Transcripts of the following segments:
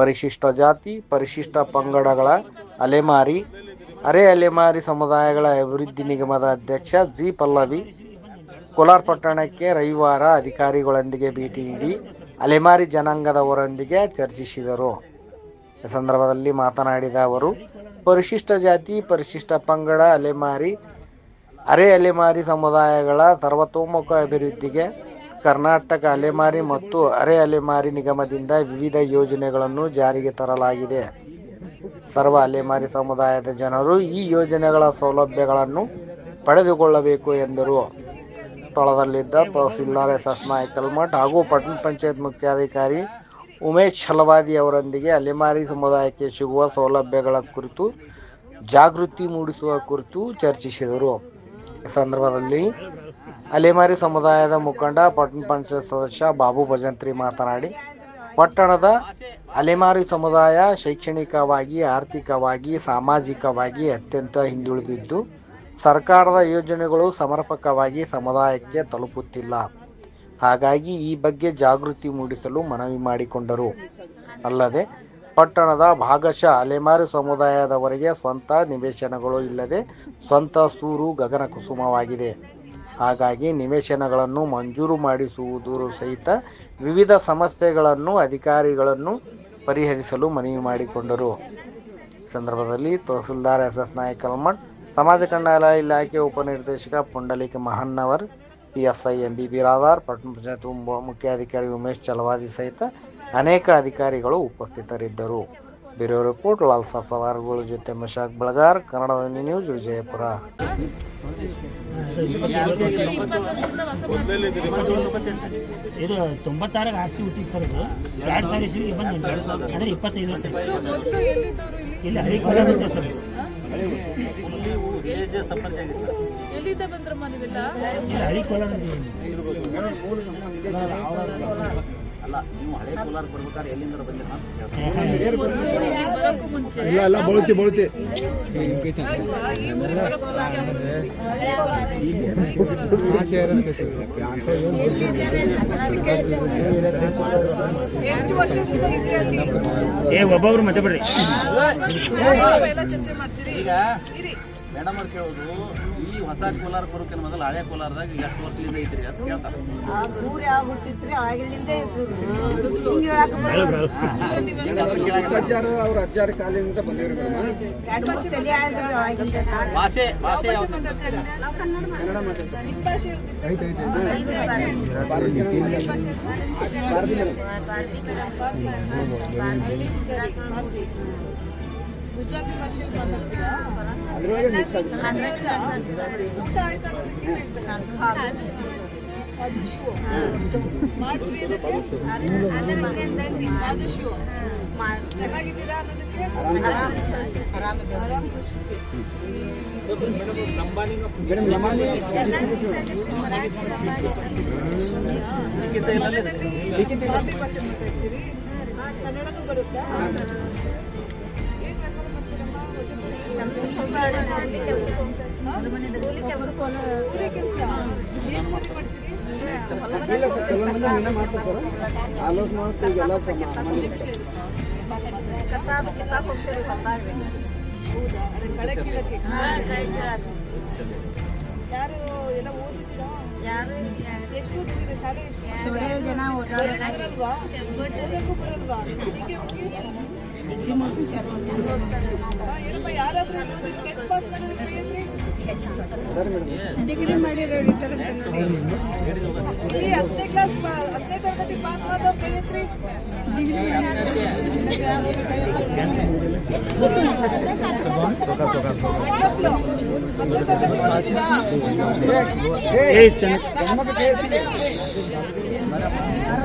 ಪರಿಶಿಷ್ಟ ಜಾತಿ, ಪರಿಶಿಷ್ಟ ಪಂಗಡಗಳ ಅಲೆಮಾರಿ, ಅರೆ ಅಲೆಮಾರಿ ಸಮುದಾಯಗಳ ಅಭಿವೃದ್ಧಿ ನಿಗಮದ ಅಧ್ಯಕ್ಷ ಜಿ. ಪಲ್ಲವಿ, ಕೋಲಾರ ಪಟ್ಟಣಕ್ಕೆ ರವಿವಾರ ಅಧಿಕಾರಿಗಳೊಂದಿಗೆ ಭೇಟಿ ನೀಡಿ ಅಲೆಮಾರಿ ಜನಾಂಗದವರೊಂದಿಗೆ ಚರ್ಚಿಸಿದರು. ಈ ಸಂದರ್ಭದಲ್ಲಿ ಮಾತನಾಡಿದ ಅವರು, ಪರಿಶಿಷ್ಟ ಜಾತಿ, ಪರಿಶಿಷ್ಟ ಪಂಗಡ, ಅಲೆಮಾರಿ, ಅರೆ ಅಲೆಮಾರಿ ಸಮುದಾಯಗಳ ಸರ್ವತೋಮುಖ ಅಭಿವೃದ್ಧಿಗೆ ಕರ್ನಾಟಕ ಅಲೆಮಾರಿ ಮತ್ತು ಅರೆ ಅಲೆಮಾರಿ ನಿಗಮದಿಂದ ವಿವಿಧ ಯೋಜನೆಗಳನ್ನು ಜಾರಿಗೆ ತರಲಾಗಿದೆ. ಸರ್ವ ಅಲೆಮಾರಿ ಸಮುದಾಯದ ಜನರು ಈ ಯೋಜನೆಗಳ ಸೌಲಭ್ಯಗಳನ್ನು ಪಡೆದುಕೊಳ್ಳಬೇಕು ಎಂದರು. ಸ್ಥಳದಲ್ಲಿದ್ದ ತಹಸೀಲ್ದಾರ್ ಎಸ್. ಎಸ್. ನಾಯಕ್ ಕಲ್ಮಠ್ ಹಾಗೂ ಪಟ್ಟಣ ಪಂಚಾಯತ್ ಮುಖ್ಯಾಧಿಕಾರಿ ಉಮೇಶ್ ಹಲವಾದಿ ಅವರೊಂದಿಗೆ ಅಲೆಮಾರಿ ಸಮುದಾಯಕ್ಕೆ ಸಿಗುವ ಸೌಲಭ್ಯಗಳ ಕುರಿತು ಜಾಗೃತಿ ಮೂಡಿಸುವ ಕುರಿತು ಚರ್ಚಿಸಿದರು. ಸಂದರ್ಭದಲ್ಲಿ ಅಲೆಮಾರಿ ಸಮುದಾಯದ ಮುಖಂಡ, ಪಟ್ಟಣ ಪಂಚಾಯತ್ ಸದಸ್ಯ ಬಾಬು ಭಜಂತ್ರಿ ಮಾತನಾಡಿ, ಪಟ್ಟಣದ ಅಲೆಮಾರಿ ಸಮುದಾಯ ಶೈಕ್ಷಣಿಕವಾಗಿ, ಆರ್ಥಿಕವಾಗಿ, ಸಾಮಾಜಿಕವಾಗಿ ಅತ್ಯಂತ ಹಿಂದುಳಿದಿದ್ದು, ಸರ್ಕಾರದ ಯೋಜನೆಗಳು ಸಮರ್ಪಕವಾಗಿ ಸಮುದಾಯಕ್ಕೆ ತಲುಪುತ್ತಿಲ್ಲ. ಹಾಗಾಗಿ ಈ ಬಗ್ಗೆ ಜಾಗೃತಿ ಮೂಡಿಸಲು ಮನವಿ ಮಾಡಿಕೊಂಡರು. ಅಲ್ಲದೆ, ಪಟ್ಟಣದ ಭಾಗಶಃ ಅಲೆಮಾರಿ ಸಮುದಾಯದವರಿಗೆ ಸ್ವಂತ ನಿವೇಶನಗಳು ಇಲ್ಲದೆ ಸ್ವಂತ ಸೂರು ಗಗನ ಕುಸುಮವಾಗಿದೆ. ಹಾಗಾಗಿ ನಿವೇಶನಗಳನ್ನು ಮಂಜೂರು ಮಾಡಿಸುವುದರ ಸಹಿತ ವಿವಿಧ ಸಮಸ್ಯೆಗಳನ್ನು ಅಧಿಕಾರಿಗಳನ್ನು ಪರಿಹರಿಸಲು ಮನವಿ ಮಾಡಿಕೊಂಡರು. ಸಂದರ್ಭದಲ್ಲಿ ತಹಸೀಲ್ದಾರ್ ಎಸ್ ಎಸ್ ನಾಯಕ್ ಕಲ್ಮಠ್ ಸಮಾಜ ಕಲ್ಯಾಣ ಇಲಾಖೆ ಉಪನಿರ್ದೇಶಕ Pundalika Mahannavar P S I M B Biradar ಪಟ್ಟಣ ಪಂಚಾಯತ್ ಮುಖ್ಯಾಧಿಕಾರಿ ಉಮೇಶ್ ಚಲವಾದಿ ಸಹಿತ ಅನೇಕ ಅಧಿಕಾರಿಗಳು ಉಪಸ್ಥಿತರಿದ್ದರು. ಬ್ಯೂರೋ ರಿಪೋರ್ಟ್, ಲಾಲ್ ಸಾಬ್ ಸವಾರ್ಗಳ ಜೊತೆ ಮಶಾಕ್ ಬಳಗಾರ್ ಕನ್ನಡ ನ್ಯೂಸ್ ವಿಜಯಪುರ. ಇದು ತೊಂಬತ್ತಾರಾಗ ಆರ್ ಸಿ ಹುಟ್ಟಿದ್ದು ಸರ್ ಇದು. ಎರಡು ಸಾವಿರ ಇಸ್ವಿಗೆ ಬಂದ ಅಂದರೆ ಇಪ್ಪತ್ತೈದು ವರ್ಷ ಇಲ್ಲಿ ಹಳಿ ಕೊಡಗುತ್ತೆ ಸರ್ ಹಳಿ ಕೋಲಾರ ಅಲ್ಲ ನೀವು ಹಳೆ ಕೋಲಾರ ಬರ್ಬೇಕಾದ್ರೆ ಎಲ್ಲಿಂದ ಬಂದಿರ? ಇಲ್ಲ ಇಲ್ಲ ಬಳುತಿ ಬಳುತಿ. ಏ ಒಬ್ಬೊಬ್ರು ಮತ್ತೆ ಬಿಡ್ರಿ ಈಗ ಮೇಡಮ್ ಅವ್ರು ಕೇಳೋದು ಈ ಹೊಸ ಕೋಲಾರ ಬರೋಕಿನ ಮೊದಲು ಹಳೆ ಕೋಲಾರದಾಗ ಎಷ್ಟು ವರ್ಷದಿಂದ ಐತ್ರಿ ಅಂತ ಕೇಳ್ತಾರೆ. ಊರ್ ಆಗಿಲಿಂದ. ಭಾಷೆ ಭಾಷೆ ಯಾವ್ದು ಕನ್ನಡ. ಗುಜರಾತಿ ಭಾಷೆ ಮಾತಾಡ್ತೀರಾ ಊಟ ಆಯ್ತಾ ಅನ್ನೋದಕ್ಕೆ ಮಾಡ್ತೀವಿ ಅದಕ್ಕೆ ಅದು ಶಿವ ಚೆನ್ನಾಗಿದ್ದೀರಾ ಅನ್ನೋದಕ್ಕೆ ಆರಾಮ್ ಲಿಖಿತ ಇಲ್ಲಲ್ಲೇ ಭಾಷೆ ಭಾಷೆ ಮಾತಾಡ್ತೀರಿ ಹಾ, ಕನ್ನಡನೂ ಬರುತ್ತಾ ಮಾಡ್ತೀರಮ್ಮ ಕೂಲಿ ಕೆಲಸ ಏನ್ ಕೂಲಿ ಮಾಡ್ತೀರಿ ಕಸಾದ ಕಿತ್ತಾಕ್ ಹೋಗ್ತೀರಿ ಹೊಲ್ದಾಗ. ಹೌದಾ ಅದೇ ಕಳೆ ಕೀಳಕ್ಕೆ ಯಾರು ಎಲ್ಲ ಓದಿದ್ದೀರಾ ಯಾರು ಎಷ್ಟು ಓದಿದ್ದೀರಾ ಶಾಲೆ ಎಷ್ಟು ಥೋಡೆ ಜನ ಓದೋರು ಬರಲ್ವಾ ಓದಕ್ಕೂ ಬರಲ್ವಾ ಡಿಗ್ರಿ ಮಾಡಿರೋರು ಇದ್ದಾರೆ ಅಂತ ನೋಡಿ. ಇಲ್ಲಿ ಹತ್ತನೇ ಕ್ಲಾಸ್ ಹತ್ತನೇ ತರಗತಿ ಪಾಸ್ ಮಾಡಿದವ್ರು ಕೈ ಎತ್ತಿ.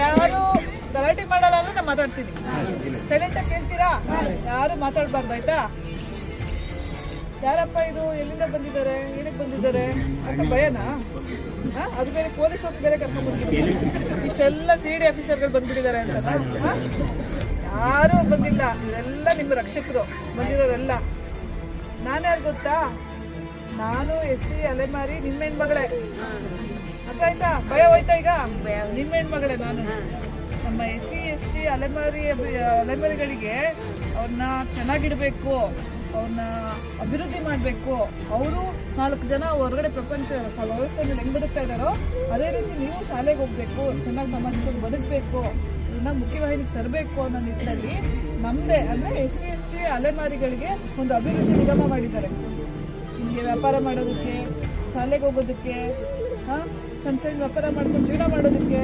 ಯಾರು ಗಲಾಟೆ ಮಾಡಲ್ಲ ನಾನು ಮಾತಾಡ್ತೀನಿ. ಸೈಲೆಂಟ್ ಆಗಿ ಕೇಳ್ತೀರಾ? ಯಾರು ಮಾತಾಡ್ಬಾರ್ದು, ಆಯ್ತಾ? ಯಾರಪ್ಪ ಇದು? ಎಲ್ಲಿಂದ ಬಂದಿದ್ದಾರೆ? ಏನಕ್ಕೆ ಬಂದಿದ್ದಾರೆ? ಅಂತ ಭಯನಾ? ಅದು ಬೇರೆ ಪೊಲೀಸ್ ಅವ್ರು ಬೇರೆ ಕರ್ಕೊಂಡು ಇಷ್ಟೆಲ್ಲ ಸಿ ಡಿ ಆಫೀಸರ್ಗಳು ಬಂದ್ಬಿಟ್ಟಿದ್ದಾರೆ ಅಂತ ಯಾರೂ ಬಂದಿಲ್ಲ. ಇವರೆಲ್ಲ ನಿಮ್ಮ ರಕ್ಷಕರು. ಬಂದಿರೋರೆಲ್ಲ. ನಾನ್ಯಾರು ಗೊತ್ತಾ? ನಾನು ಎಸ್ ಸಿ ಅಲೆಮಾರಿ, ನಿಮ್ಮ ಹೆಣ್ಮಗಳೇ. ಅರ್ಥ ಆಯ್ತಾ? ಭಯ ಹೋಯ್ತಾ ಈಗ? ನಿಮ್ಮ ಹೆಣ್ಮಗಳೇ ನಾನು. ನಮ್ಮ ಎಸ್ ಸಿ ಎಸ್ ಟಿ ಅಲೆಮಾರಿ ಅಲೆಮಾರಿಗಳಿಗೆ ಅವ್ರನ್ನ ಚೆನ್ನಾಗಿಡಬೇಕು ಅವ್ರನ್ನ ಅಭಿವೃದ್ಧಿ ಮಾಡಬೇಕು. ಅವರು ನಾಲ್ಕು ಜನ ಹೊರಗಡೆ ಪ್ರಪಂಚ ವ್ಯವಸ್ಥೆಯಲ್ಲಿ ಹೆಂಗ್ ಬದುಕ್ತಾ ಇದ್ದಾರೋ ಅದೇ ರೀತಿ ನೀವು ಶಾಲೆಗೆ ಹೋಗ್ಬೇಕು ಚೆನ್ನಾಗಿ ಸಮಾಜಕ್ಕೆ ಬದುಕಬೇಕು ಇದನ್ನ ಮುಖ್ಯವಾಹಿನಿಗೆ ತರಬೇಕು ಅನ್ನೋ ನಿಟ್ಟಿನಲ್ಲಿ ನಮ್ಮದೇ ಅಂದರೆ ಎಸ್ ಸಿ ಎಸ್ ಟಿ ಅಲೆಮಾರಿಗಳಿಗೆ ಒಂದು ಅಭಿವೃದ್ಧಿ ನಿಗಮ ಮಾಡಿದ್ದಾರೆ. ನಿಮಗೆ ವ್ಯಾಪಾರ ಮಾಡೋದಕ್ಕೆ ಶಾಲೆಗೆ ಹೋಗೋದಕ್ಕೆ ಹಾಂ? ಸಣ್ಣ ಸಣ್ಣ ವ್ಯಾಪಾರ ಮಾಡ್ಕೊಂಡು ಜೀವನ ಮಾಡೋದಕ್ಕೆ,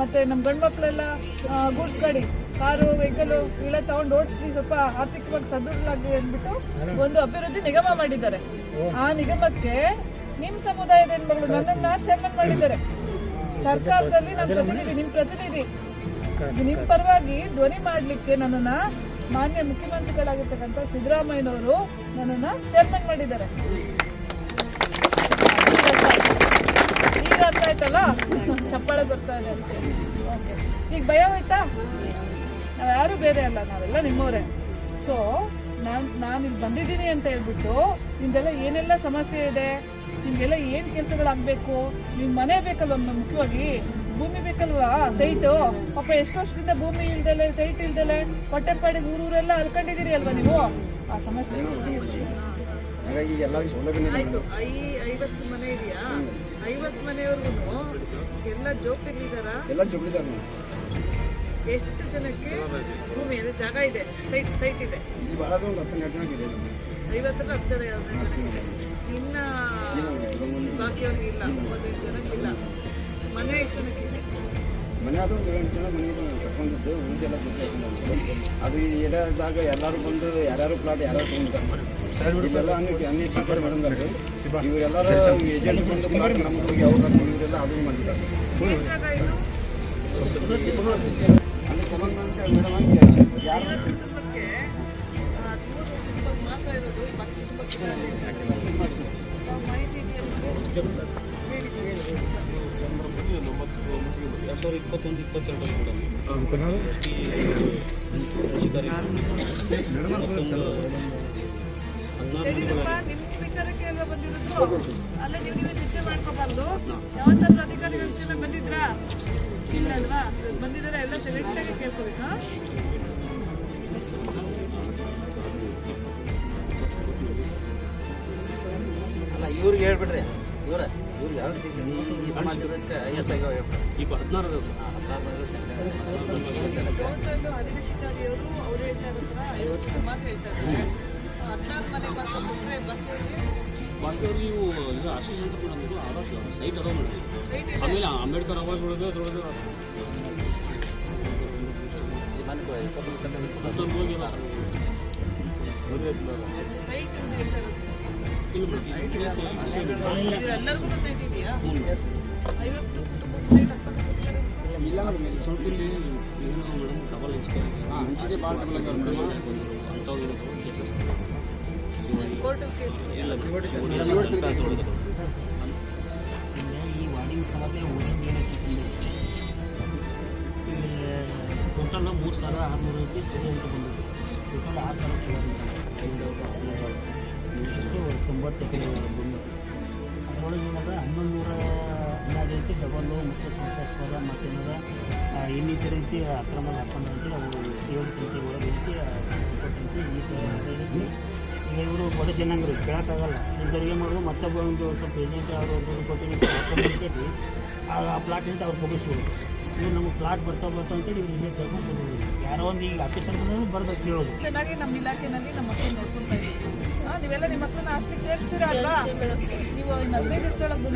ಮತ್ತು ನಮ್ಮ ಗಂಡು ಮಕ್ಕಳೆಲ್ಲ ಗೂಡ್ಸ್ ಗಾಡಿ, ಕಾರು, ವೆಹಿಕಲು ಇವೆಲ್ಲ ತಗೊಂಡು ಓಡಿಸಿ ಸ್ವಲ್ಪ ಆರ್ಥಿಕವಾಗಿ ಸದೃಢಲಾಗಿ ಅಂದ್ಬಿಟ್ಟು ಒಂದು ಅಭಿವೃದ್ಧಿ ನಿಗಮ ಮಾಡಿದ್ದಾರೆ. ಆ ನಿಗಮಕ್ಕೆ ನಿಮ್ಮ ಸಮುದಾಯದ ಹೆಣ್ಮಗಳು ನನ್ನನ್ನ ಚೇರ್ಮನ್ ಮಾಡಿದ್ದಾರೆ. ಸರ್ಕಾರದಲ್ಲಿ ನಮ್ಮ ಪ್ರತಿನಿಧಿ ನಿಮ್ಮ ಪ್ರತಿನಿಧಿ. ನಿಮ್ಮ ಪರವಾಗಿ ಧ್ವನಿ ಮಾಡಲಿಕ್ಕೆ ನನ್ನನ್ನು ಮಾನ್ಯ ಮುಖ್ಯಮಂತ್ರಿಗಳಾಗಿರ್ತಕ್ಕಂಥ ಸಿದ್ದರಾಮಯ್ಯನವರು ನನ್ನನ್ನು ಚೇರ್ಮನ್ ಮಾಡಿದ್ದಾರೆ. ಈಗ ಅರ್ಥ ಚಪ್ಪಾಳೆ ಬರ್ತಾ ಇದೆ ಅಂತ. ಓಕೆ ಈಗ ಭಯ ಹೋಯ್ತಾ? ನಾವು ಯಾರು ಬೇರೆ ಅಲ್ಲ ನಾವೆಲ್ಲ ನಿಮ್ಮವರೇ. ಸೊ ನಾನು ನಾನು ಇಲ್ಲಿ ಬಂದಿದ್ದೀನಿ ಅಂತ ಹೇಳ್ಬಿಟ್ಟು ನಿಮ್ದೆಲ್ಲ ಏನೆಲ್ಲ ಸಮಸ್ಯೆ ಇದೆ? ನಿಮ್ಗೆಲ್ಲ ಏನು ಕೆಲಸಗಳಾಗಬೇಕು? ನಿಮ್ಮ ಮನೆ ಬೇಕಲ್ವ ಮುಖ್ಯವಾಗಿ? ಭೂಮಿ ಬೇಕಲ್ವಾ? ಸೈಟು ಪಾಪ ಎಷ್ಟು ವರ್ಷದಿಂದ ಭೂಮಿ ಇಲ್ದಲೆ ಸೈಟ್ ಇಲ್ದಲೆ ಹೊಟ್ಟೆಪಾಡಿಗೆ ಊರೂರೆಲ್ಲ ಅಲ್ಕೊಂಡಿದ್ದೀರಿ ಅಲ್ವಾ ನೀವು? ಆ ಸಮಸ್ಯೆ ಹಾಗಾಗಿ ಎಲ್ಲರಿಗೂ ಸೌಲಭ್ಯ ಮನೆಯವ್ರಿಗೂ ಎಲ್ಲ ಜೊಬ್ಳಿದಾರೆ ಎಷ್ಟು ಜನಕ್ಕೆ ಭೂಮಿ ಅಂದ್ರೆ ಜಾಗ ಇದೆ ಸೈಟ್ ಸೈಟ್ ಇದೆ? ಐವತ್ತರ ಹತ್ತರ ಜನಕ್ಕೆ ಇನ್ನ ಬಾಕಿಯವ್ರಿಗೆ ಇಲ್ಲ ಒಂದೆರಡು ಜನಕ್ಕೆ ಇಲ್ಲ. ಮನೆ ಎಷ್ಟು ಜನಕ್ಕೆ ಇದೆ? ಮನೆ ಅದು ಒಂದು ಜನ ಮನೆ ಕಟ್ಕೊಂಡಿದ್ದು ಉಳಿದೆಲ್ಲ ಗೊತ್ತಾಗ್ತದೆ ಅದು ಎಲ್ಲರೂ ಬಂದು ಯಾರು ಪ್ಲಾಟ್ ಯಾರು ತೊಗೊಂಡಿದ್ದಾರೆ ಇಲ್ಲೆಲ್ಲ ಅನ್ನಕ್ಕೆ ಅನೇಕ ರಿಪೇರ್ ಮಾಡಿದ್ದಾರೆ ಇವರೆಲ್ಲರೂ ಏಜೆಂಟ್ ಬಂದು ಪ್ಲಾಟ್ ನಮ್ಗೆ ಹೋಗಿ ಅವ್ರು ಇವರೆಲ್ಲ ಅದು ಮಾಡಿದ್ದಾರೆ. ಅಲ್ಲಿ ತಗೊಂಡಂತೆ ಮೇಡಮ್ ಅಂತ ಯಾರು? ಸಾವಿರದ ಇಪ್ಪತ್ತೊಂದು ಇಪ್ಪತ್ತೆರಡು ಮೇಡಮ್ ಯಡಿಯೂರಪ್ಪ ನಿಮ್ಮ ವಿಚಾರಕ್ಕೆ ಅಲ್ವಾ ಬಂದಿರೋದು ಅಲ್ಲೇ ನೀವು ನೀವೇ ಚರ್ಚೆ ಮಾಡ್ಕೋಬಾರ್ದು. ಯಾವತ್ತಾದ್ರೂ ಅಧಿಕಾರಿಗಳು ಜನ ಬಂದಿದ್ರಾ? ಇಲ್ಲ ಅಲ್ವಾ? ಬಂದಿದ್ದಾರೆ ಎಲ್ಲ ಸೆಲೆಕ್ಟ್ ಆಗಿ ಕೇಳ್ಕೋಬೇಕಾ. ಅಲ್ಲ ಇವ್ರಿಗೆ ಹೇಳ್ಬಿಡ್ರಿ ಇವ್ರ ಇವ್ರಿಗೆ ಯಾವ ರೀತಿ ಈ ಸಮಾಜಕ್ಕೆ ಹೆಚ್ಚಾಗಿ ಹೇಳ್ಬಿಡ್ರಿ ಈಗ ಹದಿನಾರು ಗೌರ್ಮೆಂಟ್ ಹರಿಣಶಿಕಾರಿಯವರು ಅವ್ರು ಹೇಳ್ತಾ ಇರೋ ಐವತ್ತು ಮಾತ್ರ ಹೇಳ್ತಾ ಇದ್ದಾರೆ. ಹದಿನಾರು ಮನೆ ಇದು ಆಶೀಸ್ ಅಂತ ನಮ್ಮದು ಆವಾಸ್ ಸೈಟ್ ಅದಾವ ಮೇಡಮ್ ಆಮೇಲೆ ಅಂಬೇಡ್ಕರ್ ಆವಾಸ್ ಒಳಗೆ ಅದ್ರೊಳಗೆ ಹೋಗಿಲ್ಲ ಇಲ್ಲ ಸ್ವಲ್ಪ ಇಲ್ಲಿ ಮೇಡಮ್ ಡಬಲ್ ಹಂಚಿಕೆ ಅಂಥವು ಭಾಳ ಡಬಲ್ ಇಲ್ಲ ಈ ವಾರ್ಡಿಂಗ್ ಸಮಸ್ಯೆ ಓದಿಂಗ್ ಟೋಟಲ್ ಮೂರು ಸಾವಿರ ಆರುನೂರು ರೂಪಾಯಿ ಸರಿ ಅಂತ ಬಂದಿದೆ. ಟೋಟಲ್ ಆರು ಸಾವಿರ ಕಿಲೋಮೀಟರ್ ಐದು ಸಾವಿರದ ಹದಿನೈದು ತೊಂಬತ್ತು ಭೂಮಿ. ಅದರೊಳಗೆ ಏನಂದ್ರೆ ಹನ್ನೊಂದು ನೂರ ಹನ್ನೆರಡು ರೀತಿ ಡಬಲ್ಲು ಮತ್ತು ಸಂಶಯಾಸ್ಪದ ಮತ್ತೇನಾರ ಇನ್ನಿತರ ರೀತಿ ಅಕ್ರಮ ಹಾಕೊಂಡಂತೆ ಅವು ಸೇವಲ್ ರೀತಿ ಒಳಗೆ ಬಡ ಜನಾಂಗರು ಕೇಳೋಕ್ಕಾಗಲ್ಲ. ಇಂಥವ್ರಿಗೆ ಏನು ಮಾಡೋದು ಮತ್ತೊಬ್ಬ ಒಂದು ಸ್ವಲ್ಪ ಏಜೆಂಟ್ ಅವರು ದುಡ್ಡು ಕೊಟ್ಟು ಕೇಳಿ ಆ ಪ್ಲಾಟಿಂದ ಅಂತ ಅವ್ರು ಮುಗಿಸ್ಬೋದು ಇವ್ರು ನಮ್ಗೆ ಪ್ಲಾಟ್ ಬರ್ತಾ ಬರ್ತಾ ಅಂತೇಳಿ ಇವ್ರು ಇಲ್ಲೇ ತಗೊಂಡು ಬಂದಿದ್ದೀವಿ ಯಾರೋ ಒಂದು ಈಗ ಆಫೀಸ್ ಅಂತ ಬರ್ಬೇಕು ಕೇಳೋದು. ಚೆನ್ನಾಗಿ ನಮ್ಮ ಇಲಾಖೆನಲ್ಲಿ ನಮ್ಮ ಮಕ್ಕಳು ಇದ್ದೀವಿ. ಹಾ, ನೀವೆಲ್ಲ ನಿಮ್ಮ ಮಕ್ಕಳನ್ನ ಹಾಸ್ಟೆಲ್ಗೆ ಸೇರಿಸ್ತೀರಾ ಅಲ್ವಾ? ನೀವು ಹದಿನೈದು ದಿವಸದೊಳಗೆ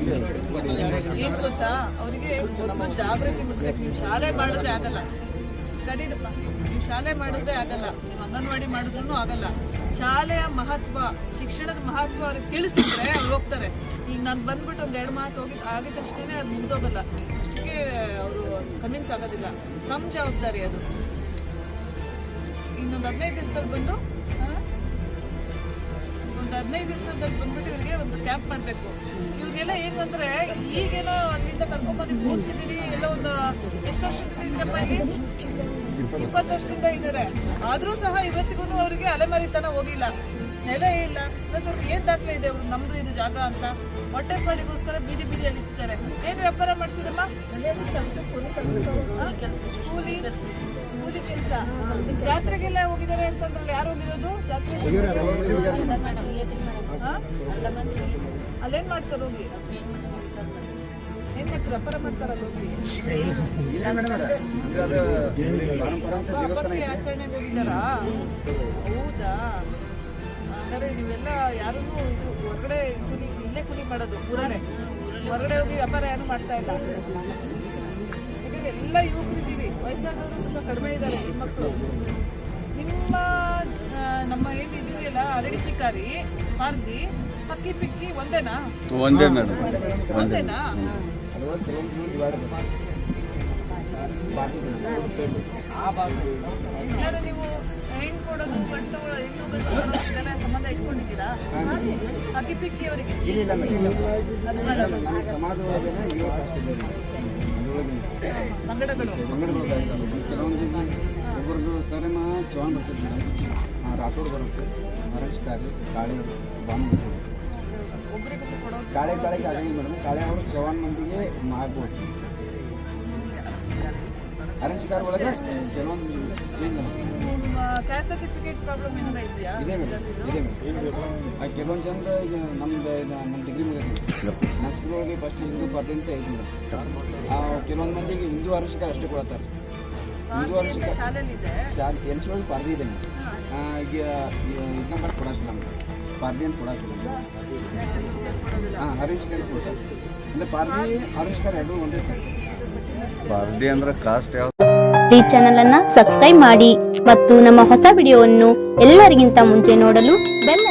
ಏನು ಗೊತ್ತಾ? ಅವರಿಗೆ ಜಾಗೃತಿ ಮೂಡಿಸ್ಬೇಕು. ನೀವು ಶಾಲೆ ಮಾಡಿದ್ರೆ ಆಗಲ್ಲ. ಕಡೀರಪ್ಪ ನೀವು ಶಾಲೆ ಮಾಡಿದ್ರೆ ಆಗಲ್ಲ. ನೀವು ಅಂಗನವಾಡಿ ಮಾಡಿದ್ರೂ ಆಗಲ್ಲ. ಶಾಲೆಯ ಮಹತ್ವ, ಶಿಕ್ಷಣದ ಮಹತ್ವ ಅವ್ರಿಗೆ ತಿಳಿಸಿದ್ರೆ ಅವ್ರು ಹೋಗ್ತಾರೆ. ಈಗ ನಾನು ಬಂದ್ಬಿಟ್ಟು ಒಂದು ಎರಡು ಮಾತು ಹೋಗಿ ಆಗಿದ ತಕ್ಷಣ ಅದು ಮುಗಿದೋಗಲ್ಲ. ಅಷ್ಟಕ್ಕೆ ಅವರು ಕನ್ವಿನ್ಸ್ ಆಗೋದಿಲ್ಲ. ನಮ್ಮ ಜವಾಬ್ದಾರಿ ಅದು. ಇನ್ನೊಂದು ಹದಿನೈದು ದಿವಸದಲ್ಲಿ ಬಂದು ಒಂದು ಹದಿನೈದು ದಿವಸದಲ್ಲಿ ಬಂದ್ಬಿಟ್ಟು ಇವರಿಗೆ ಒಂದು ಕ್ಯಾಂಪ್ ಮಾಡಬೇಕು. ಇವ್ರಿಗೆಲ್ಲ ಏನಂದ್ರೆ ಈಗೆಲ್ಲ ಈಗೇನೋ ಅಲ್ಲಿಂದ ಕರ್ಕೊಂಡ್ಬಂದು ಕೂರಿಸಿದ್ದೀರಿ ಎಲ್ಲ ಒಂದು ಎಷ್ಟು ವರ್ಷದಿಂದ ಇದ್ರಪ್ಪ ಇಲ್ಲಿ? ಇಪ್ಪತ್ತು ವರ್ಷದಿಂದ ಇದ್ದಾರೆ. ಆದರೂ ಸಹ ಇವತ್ತಿಗೂ ಅವರಿಗೆ ಅಲೆಮಾರಿತನ ಹೋಗಿಲ್ಲ. ನೆಲ ಇಲ್ಲ. ಇವತ್ತು ಅವ್ರಿಗೆ ಏನ್ ದಾಖಲೆ ಇದೆ? ಅವ್ರು ನಮ್ದು ಇದು ಜಾಗ ಅಂತ. ಹೊಟ್ಟೆ ಪಾಡಿಗೋಸ್ಕರ ಬೀದಿ ಬೀದಿಯಲ್ಲಿ ಇದ್ದಾರೆ. ಏನು ವ್ಯಾಪಾರ ಮಾಡ್ತೀರಮ್ಮ? ಕೆಲಸ. ಕೂಲಿ. ಕೂಲಿ ಕೆಲಸ ಜಾತ್ರೆಗೆಲ್ಲ ಹೋಗಿದ್ದಾರೆ ಅಂತಂದ್ರಲ್ಲಿ ಯಾರು ಹೋಗಿರೋದು ಜಾತ್ರೆ? ಅಲ್ಲೇನ್ ಮಾಡ್ತಾರೆ ಹೋಗಿ? ಏನ್ ಮಾಡ್ತಾರೆ? ವ್ಯಾಪಾರ ಮಾಡ್ತಾರಲ್ಲ ಹೋಗಿ? ಹಬ್ಬ- ಹಬ್ಬಕ್ಕೆ ಆಚರಣೆಗೆ ಹೋಗಿದ್ದಾರಾ? ಹೌದಾ? ಹಾಗಾದ್ರೆ ನೀವೆಲ್ಲ ಯಾರೂ ಇದು ಹೊರಗಡೆ ಕೂಲಿ ಇಲ್ಲೇ ಕೂಲಿ ಮಾಡೋದು ಊರಲ್ಲೇ. ಹೊರಗಡೆ ಹೋಗಿ ವ್ಯಾಪಾರ ಯಾರು ಮಾಡ್ತಾ ಇಲ್ಲ? ಯಾಕಂದ್ರೆ ಎಲ್ಲ ಯುವಕರಿದ್ದೀವಿ ವಯಸ್ಸಾದವರು ಸ್ವಲ್ಪ ಕಡಿಮೆ ಇದ್ದಾರೆ ಹೆಣ್ಮಕ್ಳು. ನಿಮ್ಮ ನಮ್ಮ ಏನು ಇದೆಯಲ್ಲ ಅರಳಿ ಚಿಕ್ಕಾರಿ ಮಾರ್ದಿ ಪಕ್ಕಿ ಪಿಕ್ಕಿ ಒಂದೇನಾ? ಒಂದೇ ಮೇಡಮ್. ಒಂದೇನಾ? ಯಾರು ನೀವು ಹೆಣ್ಣು ಕೊಡೋದು ಗಂಟು ಹೆಣ್ಣು ಗಂಟೆಲ್ಲ ಸಂಬಂಧ ಇಟ್ಕೊಂಡಿದ್ದೀರಾ? ಅಕ್ಕಿ ಪಿಕ್ಕಿ ಅವರಿಗೆ ಪಂಗಡಗಳು ಒಬ್ಬರದು ಸರಿಮ ಚೌಹಾಣ್ ಬರ್ತದೆ ಮೇಡಮ್ ರಾಠೋಡ್ ಬರುತ್ತೆ ನರೇಶ್ ಕಾಳಿ ಕಾಳಿ ಬಾನು ಬರ್ತದೆ ಕಾಳೆ ಕಾಳೆ ಆಗಂಗಿಲ್ಲ ಮೇಡಮ್ ಕಾಳೆ ಅವರು ಚೌಹಾಣ್ ಮಂದಿಗೆ ಮಾಡ್ಬೋದು ಅರೇಂಜ್ ಕಾರ್ ಒಳಗೆ ಕೆಲವೊಂದು ಚೇಂಜ್ ಕ್ಯಾಸ್ಟ್ ಸರ್ಟಿಫಿಕೇಟ್ ಪ್ರಾಬ್ಲಮ್ ಏನಾರ ಇದೆಯಾ? ಇದೆ ಮೇಡಮ್ ಇದೆ? ಮೇಡಮ್. ಕೆಲವೊಂದು ಜನ ಈಗ ನಮ್ದು ಇದು ನಮ್ಮ ಡಿಗ್ರಿ ಮೇಲೆ ನನ್ನ ಸ್ಕೂಲ್ ಒಳಗೆ ಫಸ್ಟ್ ಹಿಂದೂ ಪದ್ಧತಿ ಅಂತ ಆ ಕೆಲವೊಂದು ಮಂದಿಗೆ ಹಿಂದೂ ಅರೆಂಜ್ ಕಾರ್ ಅಷ್ಟೇ ಕೊಡತ್ತಾರೆ ಹಿಂದೂ ಅರೆಂಜ್ ಕಾರ್ ಇದೆ ಶಾಲೆ ಎಲ್ ಸಿ ಒಳಗೆ ಪರ್ದೆ ಇದೆ ಮೇಡಮ್. ಈಗ ಇದು ನಂಬರ್ ಕೊಡತ್ತಿಲ್ಲ ನಮ್ಗೆ. ಪರ್ದೆ ಅಂತ ಕೊಡತ್ತಿಲ್ಲ ಹಾಂ ಅರೆಂಜ್ ಕಾರ್ ಕೊಡ್ತಾರೆ. ಅಂದರೆ ಪರ್ದೆ ಅರೆಂಜ್ ಕಾರ್ ಎರಡೂ ಒಂದೇ ಸರ್ ಪಾರ್ಟಿ ಅಂದ್ರೆ ಕಾಸ್ಟ್ ಯಾವ ಈ ಚಾನೆಲ್ ಅನ್ನ ಸಬ್ಸ್ಕ್ರೈಬ್ ಮಾಡಿ ಮತ್ತು ನಮ್ಮ ಹೊಸ ವಿಡಿಯೋವನ್ನು ಎಲ್ಲರಿಗಿಂತ ಮುಂಚೆ ನೋಡಲು ಬೆಲ್